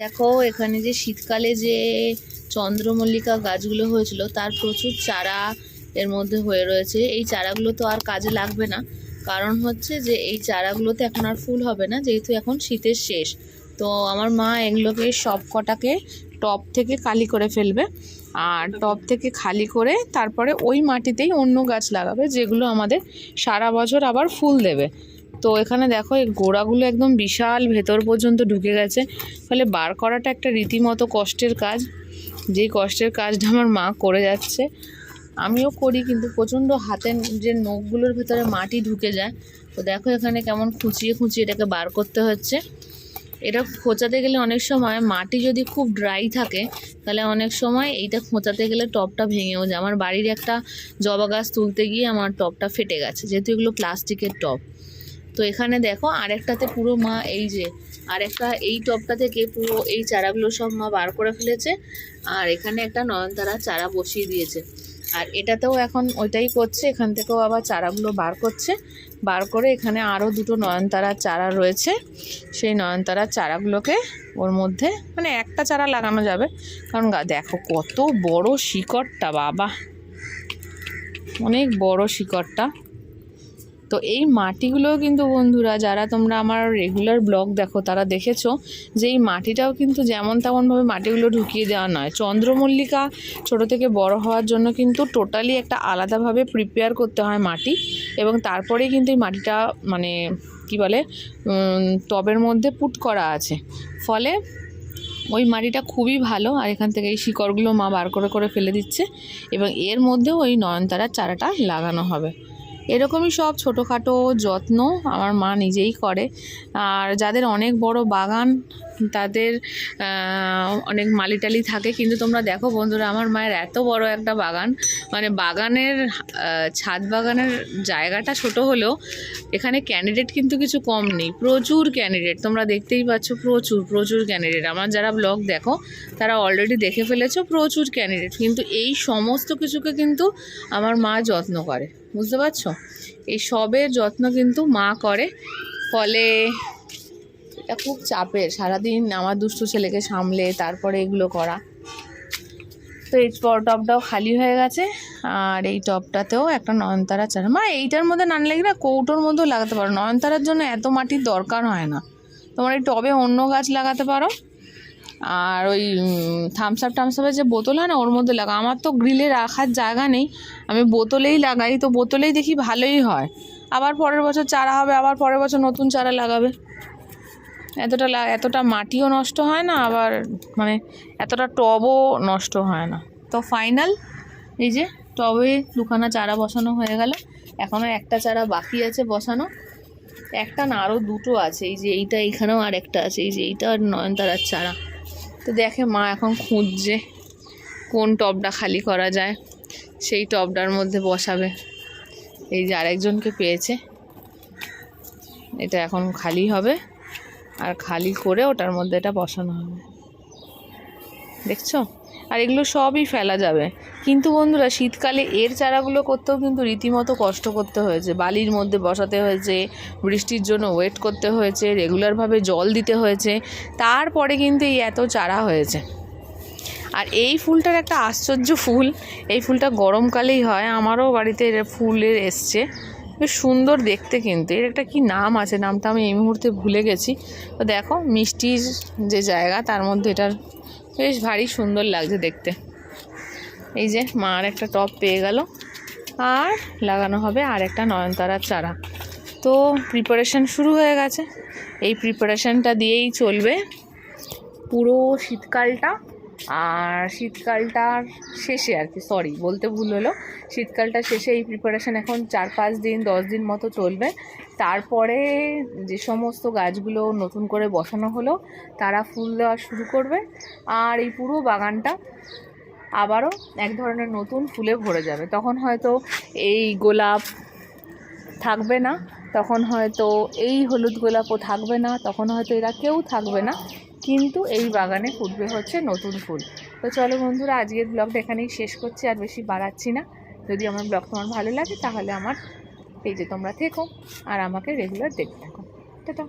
দেখো, এখানে যে শীতকালে যে চন্দ্রমল্লিকা গাছগুলো হয়েছিল, তার প্রচুর চারা এর মধ্যে হয়ে রয়েছে। এই চারাগুলো তো আর কাজে লাগবে না। কারণ হচ্ছে যে, এই চারাগুলোতে এখন আর ফুল হবে না, যেহেতু এখন শীতের শেষ। তো আমার মা এগুলোকে সব কটাকে টপ থেকে খালি করে ফেলবে। আর টপ থেকে খালি করে তারপরে ওই মাটিতেই অন্য গাছ লাগাবে, যেগুলো আমাদের সারা বছর আবার ফুল দেবে। তো এখানে দেখো, এই গোড়াগুলো একদম বিশাল, ভেতর পর্যন্ত ঢুকে গেছে। ফলে বার করাটা একটা রীতিমতো কষ্টের কাজ। যেই কষ্টের কাজটা আমার মা করে যাচ্ছে। আমিও করি, কিন্তু প্রচণ্ড হাতের যে নখগুলোর ভেতরে মাটি ঢুকে যায়। তো দেখো এখানে কেমন খুঁচিয়ে খুঁচিয়ে এটাকে বার করতে হচ্ছে। এটা খোঁচাতে গেলে অনেক সময় মাটি যদি খুব ড্রাই থাকে, তাহলে অনেক সময় এইটা খোঁচাতে গেলে টপটা ভেঙেও যায়। আমার বাড়ির একটা জবা গাছ তুলতে গিয়ে আমার টপটা ফেটে গেছে, যেহেতু এগুলো প্লাস্টিকের টপ। তো এখানে দেখো আরেকটাতে পুরো মা এই যে, আরেকটা এই টপটা থেকে পুরো এই চারাগুলো সব মা বার করে ফেলেছে। আর এখানে একটা নয়নতারা চারা বসিয়ে দিয়েছে। আর এটাতেও এখন ওইটাই করছে, এখান থেকেও আবার চারাগুলো বার করছে। বার করে এখানে আরও দুটো নয়নতারার চারা রয়েছে। সেই নয়নতারার চারাগুলোকে ওর মধ্যে মানে একটা চারা লাগানো যাবে। কারণ দেখো কত বড় শিকড়টা, বাবা। অনেক বড় শিকড়টা। তো এই মাটিগুলো কিন্তু বন্ধুরা, যারা তোমরা আমার রেগুলার ব্লগ দেখো, তারা দেখেছ যে এই মাটিটাও কিন্তু যেমন তেমনভাবে মাটিগুলো ঢুকিয়ে দেওয়া নয়। চন্দ্রমল্লিকা ছোট থেকে বড় হওয়ার জন্য কিন্তু টোটালি একটা আলাদাভাবে প্রিপেয়ার করতে হয় মাটি এবং তারপরেই কিন্তু এই মাটিটা মানে কি বলে টবের মধ্যে পুট করা আছে। ফলে ওই মাটিটা খুবই ভালো আর এখান থেকে এই শিকড়গুলো মা বার করে করে ফেলে দিচ্ছে এবং এর মধ্যেও ওই নয়নতারার চারাটা লাগানো হবে। এরকমই সব ছোটোখাটো যত্ন আমার মা নিজেই করে। আর যাদের অনেক বড় বাগান তাদের অনেক মালিটালি থাকে। কিন্তু তোমরা দেখো বন্ধুরা, আমার মায়ের এত বড় একটা বাগান। মানে বাগানের ছাদ বাগানের জায়গাটা ছোট হলেও এখানে ক্যান্ডিডেট কিন্তু কিছু কম নেই। প্রচুর ক্যান্ডিডেট তোমরা দেখতেই পাচ্ছ প্রচুর প্রচুর ক্যান্ডিডেট আমার যারা ব্লগ দেখো, তারা অলরেডি দেখে ফেলেছো প্রচুর ক্যান্ডিডেট কিন্তু এই সমস্ত কিছুকে কিন্তু আমার মা যত্ন করে। বুঝতে পারছ? এই সবের যত্ন কিন্তু মা করে। ফলে এটা খুব চাপের। সারাদিন আমার দুষ্টু ছেলেকে সামলে তারপরে এগুলো করা। তো এই টবটাও খালি হয়ে গেছে। আর এই টবটাতেও একটা নয়নতারা চারা। মা, এইটার মধ্যে না লাগে না কৌটোর মধ্যেও লাগাতে পারো। নয়নতারার জন্য এত মাটির দরকার হয় না। তোমার এই টবে অন্য গাছ লাগাতে পারো। আর ওই থামস আপ টামস আপের যে বোতল হয় না, ওর মধ্যে লাগা আমার তো গ্রিলে রাখার জায়গা নেই। আমি বোতলেই লাগাই। তো বোতলেই দেখি ভালোই হয়। আবার পরের বছর চারা হবে, আবার পরের বছর নতুন চারা লাগাবে। এতটা এতটা মাটিও নষ্ট হয় না, আবার মানে এতটা টবও নষ্ট হয় না। তো ফাইনাল, এই যে টবে দুখানা চারা বসানো হয়ে গেল। এখনও একটা চারা বাকি আছে বসানো। একটা না আরও দুটো আছে। এই যে এইটা এইখানেও আর একটা আছে। এই যে এইটা আর নয়নতারার চারা। তো দেখে মা এখন খুঁজছে কোন টবটা খালি করা যায়। সেই টবটার মধ্যে বসাবে। এই যে আরেকজনকে পেয়েছে। এটা এখন খালি হবে। আর খালি করে ওটার মধ্যে এটা বসানো হবে। দেখছ? আর এগুলো সবই ফেলা যাবে। কিন্তু বন্ধুরা, শীতকালে এর চারাগুলো করতেও কিন্তু রীতিমতো কষ্ট করতে হয়েছে। বালির মধ্যে বসাতে হয়েছে, বৃষ্টির জন্য ওয়েট করতে হয়েছে রেগুলারভাবে জল দিতে হয়েছে। তারপরে কিন্তু এই এত চারা হয়েছে। আর এই ফুলটার একটা আশ্চর্য ফুল। এই ফুলটা গরমকালেই হয়। আমারও বাড়িতে ফুলের এসছে। বেশ সুন্দর দেখতে কিন্তু। এর একটা কি নাম আছে? নামটা আমি এই মুহূর্তে ভুলে গেছি। তো দেখো, মিষ্টির যে জায়গা, তার মধ্যে এটার বেশ ভারী সুন্দর লাগছে দেখতে। এই যে মার একটা টপ পেয়ে গেল। আর লাগানো হবে আর একটা নয়নতারার চারা। তো প্রিপারেশন শুরু হয়ে গেছে। এই প্রিপারেশানটা দিয়েই চলবে। পুরো শীতকালটা আর শীতকালটার শেষে আর কি সরি বলতে ভুল হলো। শীতকালটা শেষে এই প্রিপারেশন এখন চার পাঁচ দিন, দশ দিন মতো চলবে। তারপরে যে সমস্ত গাছগুলো নতুন করে বসানো হলো, তারা ফুল দেওয়া শুরু করবে। আর এই পুরো বাগানটা আবারও এক ধরনের নতুন ফুলে ভরে যাবে। তখন হয়তো এই গোলাপ থাকবে না, তখন হয়তো এই হলুদ গোলাপও থাকবে না, তখন হয়তো এরা কেউ থাকবে না। কিন্তু এই বাগানে ফুটবে হচ্ছে নতুন ফুল। তো চলো বন্ধুরা, আজকের ব্লগটা এখানেই শেষ করছি, আর বেশি বাড়াচ্ছি না। যদি আমার ব্লগ তোমার ভালো লাগে, তাহলে আমার পেজে তোমরা থেকো, আর আমাকে রেগুলার দেখতে থাকো। টাটা।